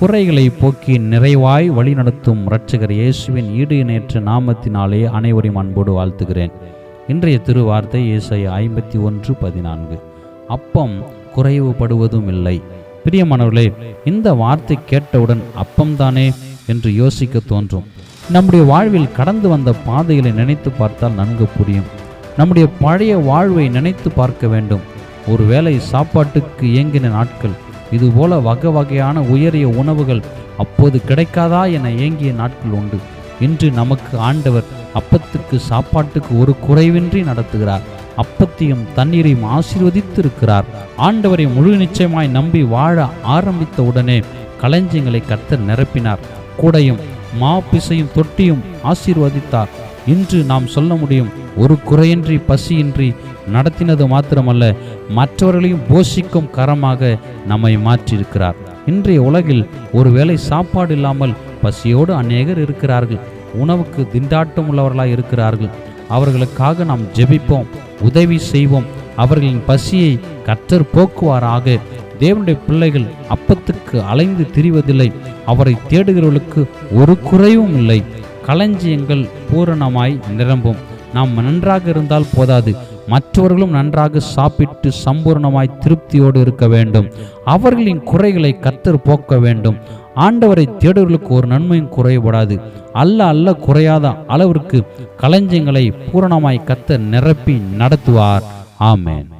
குறைகளை போக்கி நிறைவாய் வழிநடத்தும் இரட்சகர் இயேசுவின் ஈடு இணையற்ற நாமத்தினாலே அனைவரையும் அன்போடு வாழ்த்துகிறேன். இன்றைய திருவார்த்தை இயேசை ஐம்பத்தி ஒன்று பதினான்கு. அப்பம் குறைவுபடுவதும் இல்லை. பிரியமானவர்களே இந்த வார்த்தை கேட்டவுடன் அப்பம்தானே என்று யோசிக்க தோன்றும். நம்முடைய வாழ்வில் கடந்து வந்த பாதைகளை நினைத்து பார்த்தால் நன்கு புரியும். நம்முடைய பழைய வாழ்வை நினைத்து பார்க்க வேண்டும். ஒருவேளை சாப்பாட்டுக்கு ஏங்கின நாட்கள் இதுபோல வகை வகையான உயரிய உணவுகள் அப்போது கிடைக்காதா என ஏங்கிய நாட்கள் உண்டு. இன்று நமக்கு ஆண்டவர் அப்பத்துக்கு சாப்பாட்டுக்கு ஒரு குறைவின்றி நடத்துகிறார். அப்பத்தையும் தண்ணீரையும் ஆசீர்வதித்திருக்கிறார். ஆண்டவரை முழு நிச்சயமாய் நம்பி வாழ ஆரம்பித்த உடனே களஞ்சியங்களை கர்த்தர் நிரப்பினார். கூடையும் மா பிசையும் தொட்டியும் ஆசீர்வதித்தார். இன்று நாம் சொல்ல முடியும் ஒரு குறையின்றி பசியின்றி நடத்தினது மாத்திரமல்ல மற்றவர்களையும் போஷிக்கும் கரமாக நம்மை மாற்றியிருக்கிறார். இன்றைய உலகில் ஒருவேளை சாப்பாடு இல்லாமல் பசியோடு அநேகர் இருக்கிறார்கள் உணவுக்கு திண்டாட்டம் உள்ளவர்களாக இருக்கிறார்கள். அவர்களுக்காக நாம் ஜெபிப்போம் உதவி செய்வோம். அவர்களின் பசியை கற்றர் போக்குவாராக. தேவனுடைய பிள்ளைகள் அப்பத்துக்கு அலைந்து திரிவதில்லை அவரை தேடுகிறவர்களுக்கு ஒரு குறைவும் இல்லை. களஞ்சியங்கள் பூரணமாய் நிரம்பும். நாம் நன்றாக இருந்தால் போதாது. மற்றவர்களும் நன்றாக சாப்பிட்டு சம்பூர்ணமாய் திருப்தியோடு இருக்க வேண்டும். அவர்களின் குறைகளை கத்தர் போக்க வேண்டும். ஆண்டவரை தேடுவர்களுக்கு ஒரு நன்மையும் குறைபடாது. அல்ல அல்ல குறையாத அளவிற்கு களஞ்சியங்களை பூரணமாய் கத்தர் நிரப்பி நடத்துவார். ஆமேன்.